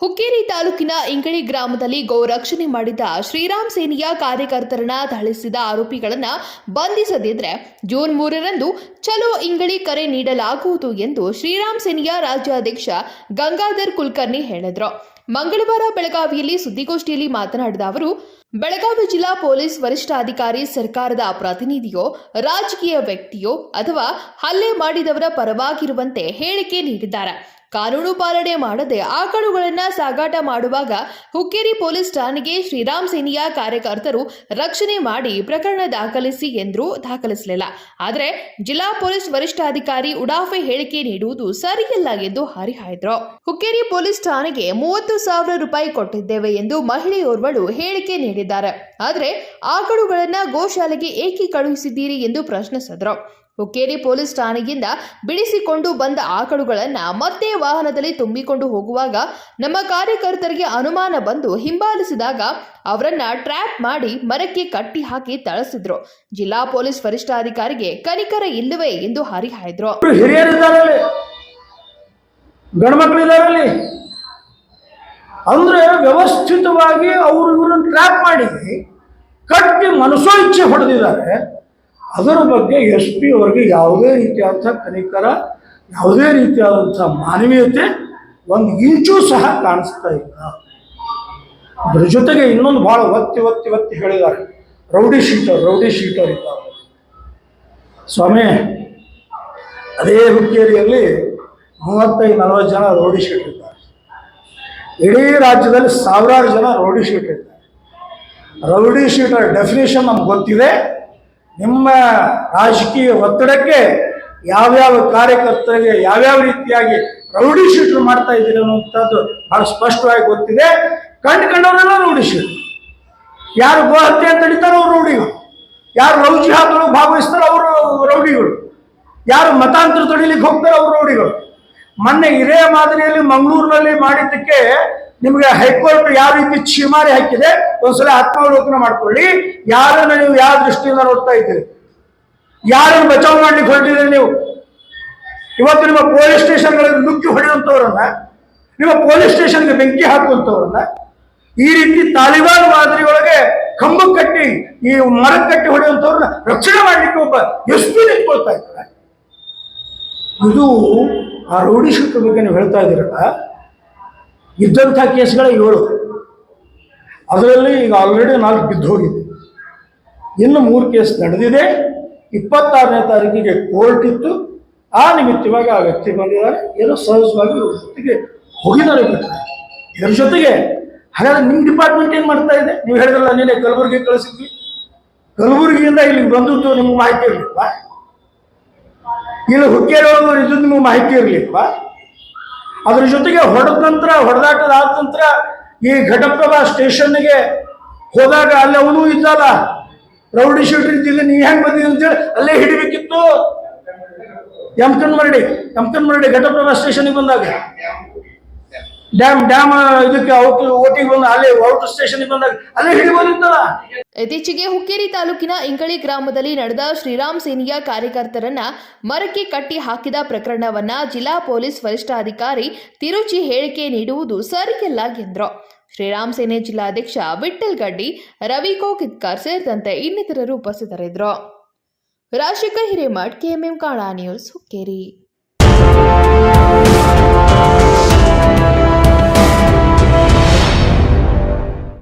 ಹುಕ್ಕೇರಿ ತಾಲೂಕಿನ ಇಂಗಳಿ ಗ್ರಾಮದಲ್ಲಿ ಗೌರಕ್ಷಣೆ ಮಾಡಿದ ಶ್ರೀರಾಮ್ ಸೇನೆಯ ಕಾರ್ಯಕರ್ತರನ್ನ ಥಳಿಸಿದ ಆರೋಪಿಗಳನ್ನ ಬಂಧಿಸದಿದ್ರೆ ಜೂನ್ ಮೂರರಂದು ಚಲೋ ಇಂಗಳಿ ಕರೆ ನೀಡಲಾಗುವುದು ಎಂದು ಶ್ರೀರಾಮ್ ಸೇನೆಯ ರಾಜ್ಯಾಧ್ಯಕ್ಷ ಗಂಗಾಧರ್ ಕುಲಕರ್ಣಿ ಹೇಳಿದ್ರು. ಮಂಗಳವಾರ ಬೆಳಗಾವಿಯಲ್ಲಿ ಸುದ್ದಿಗೋಷ್ಠಿಯಲ್ಲಿ ಮಾತನಾಡಿದ ಅವರು, ಬೆಳಗಾವಿ ಜಿಲ್ಲಾ ಪೊಲೀಸ್ ವರಿಷ್ಠಾಧಿಕಾರಿ ಸರ್ಕಾರದ ಪ್ರತಿನಿಧಿಯೋ, ರಾಜಕೀಯ ವ್ಯಕ್ತಿಯೋ ಅಥವಾ ಹಲ್ಲೆ ಮಾಡಿದವರ ಪರವಾಗಿರುವಂತೆ ಹೇಳಿಕೆ ನೀಡಿದ್ದಾರೆ. ಕಾನೂನು ಪಾಲನೆ ಮಾಡದೆ ಆಕಳುಗಳನ್ನು ಸಾಗಾಟ ಮಾಡುವಾಗ ಹುಕ್ಕೇರಿ ಪೊಲೀಸ್ ಠಾಣೆಗೆ ಶ್ರೀರಾಮ್ ಸೇನಿಯಾ ಕಾರ್ಯಕರ್ತರು ರಕ್ಷಣೆ ಮಾಡಿ ಪ್ರಕರಣ ದಾಖಲಿಸಿ ಎಂದರೂ ದಾಖಲಿಸಲಿಲ್ಲ. ಆದರೆ ಜಿಲ್ಲಾ ಪೊಲೀಸ್ ವರಿಷ್ಠಾಧಿಕಾರಿ ಉಡಾಫೆ ಹೇಳಿಕೆ ನೀಡುವುದು ಸರಿಯಲ್ಲ ಎಂದು ಹರಿಹಾಯ್ದರು ಹುಕ್ಕೇರಿ ಪೊಲೀಸ್ ಠಾಣೆಗೆ ಮೂವತ್ತು ಸಾವಿರ ರೂಪಾಯಿ ಕೊಟ್ಟಿದ್ದೇವೆ ಎಂದು ಮಹಿಳೆಯೋರ್ವಳು ಹೇಳಿಕೆ ನೀಡಿದ್ದಾರೆ. ಆದರೆ ಆಕಳುಗಳನ್ನು ಗೋಶಾಲೆಗೆ ಏಕೆ ಕಳುಹಿಸಿದ್ದೀರಿ ಎಂದು ಪ್ರಶ್ನಿಸಿದ್ರು. ಹುಕ್ಕೇರಿ ಪೊಲೀಸ್ ಠಾಣೆಯಿಂದ ಬಿಡಿಸಿಕೊಂಡು ಬಂದ ಆಕಳುಗಳನ್ನ ಮತ್ತೆ ವಾಹನದಲ್ಲಿ ತುಂಬಿಕೊಂಡು ಹೋಗುವಾಗ ನಮ್ಮ ಕಾರ್ಯಕರ್ತರಿಗೆ ಅನುಮಾನ ಬಂದು ಹಿಂಬಾಲಿಸಿದಾಗ ಅವರನ್ನ ಟ್ರ್ಯಾಪ್ ಮಾಡಿ ಮರಕ್ಕೆ ಕಟ್ಟಿ ಹಾಕಿ ತಳಸಿದ್ರು ಜಿಲ್ಲಾ ಪೊಲೀಸ್ ವರಿಷ್ಠಾಧಿಕಾರಿಗೆ ಕನಿಕರ ಇಲ್ಲವೇ ಎಂದು ಹರಿಹಾಯ್ದ್ರು. ಅಂದ್ರೆ ವ್ಯವಸ್ಥಿತವಾಗಿ ಅವರು ಇವ್ರನ್ನ ಟ್ರ್ಯಾಪ್ ಮಾಡಿ ಕಟ್ಟಿ ಮನಸೋ ಇಚ್ಛೆ ಹೊಡೆದಿದ್ದಾರೆ. ಅದರ ಬಗ್ಗೆ ಎಸ್ ಪಿ ಅವರಿಗೆ ಯಾವುದೇ ರೀತಿಯಾದಂಥ ಕನಿಕರ, ಯಾವುದೇ ರೀತಿಯಾದಂಥ ಮಾನವೀಯತೆ ಒಂದು ಈಚು ಸಹ ಕಾಣಿಸ್ತಾ ಇಲ್ಲ. ಅದ್ರ ಜೊತೆಗೆ ಇನ್ನೊಂದು ಭಾಳ ಒತ್ತಿ ಒತ್ತಿ ಒತ್ತಿ ಹೇಳಿದ್ದಾರೆ. ರೌಡಿ ಶೀಟರ್ ರೌಡಿ ಶೀಟರ್ ಇದ್ದಾರೆ. ಸ್ವಾಮಿ, ಅದೇ ಹುಕ್ಕೇರಿಯಲ್ಲಿ ಮೂವತ್ತೈದು, ನಲವತ್ತು ಜನ ರೌಡಿ ಶೀಟ್ ಇದ್ದಾರೆ. ಇಡೀ ರಾಜ್ಯದಲ್ಲಿ ಸಾವಿರಾರು ಜನ ರೌಡಿ ಶೀಟ್ ಇದ್ದಾರೆ. ರೌಡಿ ಶೀಟರ್ ಡೆಫಿನೇಷನ್ ನಮ್ಗೆ ಗೊತ್ತಿದೆ. ನಿಮ್ಮ ರಾಜಕೀಯ ಒತ್ತಡಕ್ಕೆ ಯಾವ್ಯಾವ ಕಾರ್ಯಕರ್ತರಿಗೆ ಯಾವ್ಯಾವ ರೀತಿಯಾಗಿ ರೌಡಿ ಶೀಟರ್ ಮಾಡ್ತಾ ಇದ್ದೀರಿ ಅನ್ನುವಂಥದ್ದು ಬಹಳ ಸ್ಪಷ್ಟವಾಗಿ ಗೊತ್ತಿದೆ. ಕಂಡು ಕಂಡವರೆಲ್ಲ ರೌಡಿ ಶೀಟರ್ ಯಾರು ಗೋಹತ್ಯೆ ಅಂತ ತಡಿತಾರೋ ಅವ್ರು ರೌಡಿಗಳು. ಯಾರು ರೌಜಿ ಹಾಕಲು ಭಾಗವಹಿಸ್ತಾರೋ ಅವರು ರೌಡಿಗಳು. ಯಾರು ಮತಾಂತರ ತಡಿಲಿಕ್ಕೆ ಹೋಗ್ತಾರೋ ಅವ್ರು ರೌಡಿಗಳು. ಮೊನ್ನೆ ಇದೇ ಮಾದರಿಯಲ್ಲಿ ಮಂಗಳೂರಿನಲ್ಲಿ ಮಾಡಿದ್ದಕ್ಕೆ ನಿಮಗೆ ಹೈಕೋರ್ಟ್ ಯಾವ ರೀತಿ ಛೀಮಾರಿ ಹಾಕಿದೆ, ಒಂದ್ಸಲ ಆತ್ಮಾವಲೋಕನ ಮಾಡ್ಕೊಳ್ಳಿ. ಯಾರನ್ನ ನೀವು ಯಾವ ದೃಷ್ಟಿಯಿಂದ ನೋಡ್ತಾ ಇದ್ದೀರಿ? ಯಾರನ್ನ ಬಚಾವ್ ಮಾಡ್ಲಿಕ್ಕೆ ಹೊರಟಿದ್ದೀರಿ ನೀವು? ಇವತ್ತು ನಿಮ್ಮ ಪೊಲೀಸ್ ಸ್ಟೇಷನ್ಗಳಲ್ಲಿ ನುಗ್ಗಿ ಹೊಡೆಯುವಂಥವ್ರನ್ನ, ನಿಮ್ಮ ಪೊಲೀಸ್ ಸ್ಟೇಷನ್ಗೆ ಬೆಂಕಿ ಹಾಕುವಂಥವ್ರನ್ನ, ಈ ರೀತಿ ತಾಲಿಬಾನ್ ಮಾದರಿಯೊಳಗೆ ಕಂಬ ಕಟ್ಟಿ, ಈ ಮರ ಕಟ್ಟಿ ಹೊಡೆಯುವಂಥವ್ರನ್ನ ರಕ್ಷಣೆ ಮಾಡ್ಲಿಕ್ಕೆ ಒಬ್ಬ ಎಷ್ಟು ನಿಂತ್ಕೊಳ್ತಾ ಇದ್ದಾರೆ. ಇದು ಆ ರೌಡಿ ಬಗ್ಗೆ ನೀವು ಹೇಳ್ತಾ ಇದ್ದೀರಲ್ಲ? ಇದ್ದಂಥ ಕೇಸ್ಗಳೇ ಏಳು. ಅದರಲ್ಲಿ ಈಗ ಆಲ್ರೆಡಿ ನಾಲ್ಕು ಬಿದ್ದು ಹೋಗಿದೆ. ಇನ್ನು ಮೂರು ಕೇಸ್ ನಡೆದಿದೆ. ಇಪ್ಪತ್ತಾರನೇ ತಾರೀಕಿಗೆ ಕೋರ್ಟ್ ಇತ್ತು. ಆ ನಿಮಿತ್ತವಾಗಿ ಆ ವ್ಯಕ್ತಿ ಬಂದಿದ್ದಾರೆ. ಏನೋ ಸಹಜವಾಗಿ ಇವ್ರ ಜೊತೆಗೆ ಹೋಗಿದ್ದಾರೆ ಇದ್ರ ಜೊತೆಗೆ ಹಾಗಾದ್ರೆ ನಿಮ್ಮ ಡಿಪಾರ್ಟ್ಮೆಂಟ್ ಏನು ಮಾಡ್ತಾ ಇದೆ? ನೀವು ಹೇಳಿದ್ರಲ್ಲ ನೀನೆ ಕಲಬುರಗಿ ಕಳಿಸಿದ್ವಿ. ಕಲಬುರಗಿಯಿಂದ ಇಲ್ಲಿಗೆ ಬಂದದ್ದು ನಿಮ್ಗೆ ಮಾಹಿತಿ ಇರಲಿಲ್ವಾ? ಇಲ್ಲಿ ಹುಕ್ಕೇರಿ ಒಳಗೆ ಇದ್ದು ನಿಮ್ಗೆ ಮಾಹಿತಿ ಇರಲಿಲ್ವಾ? ಅದ್ರ ಜೊತೆಗೆ ಹೊಡೆದ ನಂತರ, ಹೊಡೆದಾಟದ ಆದ ನಂತರ ಈ ಘಟಪ್ರಭಾ ಸ್ಟೇಷನ್ಗೆ ಹೋದಾಗ ಅಲ್ಲಿ ಅವನು ಇದ್ದಲ್ಲ ರೌಡಿ ಶೀಟ್ ಇದ್ದಿಲ್ಲ, ನೀ ಹೆಂಗ್ ಬಂದಿದ್ದೆ ಅಂತೇಳಿ ಅಲ್ಲೇ ಹಿಡಿಬೇಕಿತ್ತು. ಯಮಕನ್ ಮರಡಿ ಯಮಕನ್ ಮರಡಿ ಘಟಪ್ರಭಾ ಸ್ಟೇಷನ್ಗೆ ಬಂದಾಗ. ಡ್ಯಾಮ್ ಡ್ಯಾಮ್ ಇದಕ್ಕೆ ಔಟ್ ಓಟಿಗೆ ಔಟ್ ಬಂದಾಗ ಅಲ್ಲೇ ಹಿಡಿಬೋದಿತ್ತಲ್ಲ? ಇತ್ತೀಚೆಗೆ ಹುಕ್ಕೇರಿ ತಾಲೂಕಿನ ಇಂಕಳಿ ಗ್ರಾಮದಲ್ಲಿ ನಡೆದ ಶ್ರೀರಾಮ್ ಸೇನೆಯ ಕಾರ್ಯಕರ್ತರನ್ನ ಮರಕ್ಕೆ ಕಟ್ಟಿ ಹಾಕಿದ ಪ್ರಕರಣವನ್ನ ಜಿಲ್ಲಾ ಪೊಲೀಸ್ ವರಿಷ್ಠಾಧಿಕಾರಿ ತಿರುಚಿ ಹೇಳಿಕೆ ನೀಡುವುದು ಸರಿಯಲ್ಲ ಎಂದರು. ಶ್ರೀರಾಮ್ ಸೇನೆ ಜಿಲ್ಲಾಧ್ಯಕ್ಷ ವಿಠಲ್ ಗಡ್ಡಿ, ರವಿ ಕೋಕಿತ್ಕರ್ ಸೇರಿದಂತೆ ಇನ್ನಿತರರು ಉಪಸ್ಥಿತರಿದ್ದರು. ರಾಜಶೇಖರ್ ಹಿರೇಮಠ್, ಕೆಎಂಎಂ ಕಾಣಾ ನ್ಯೂಸ್, ಹುಕ್ಕೇರಿ.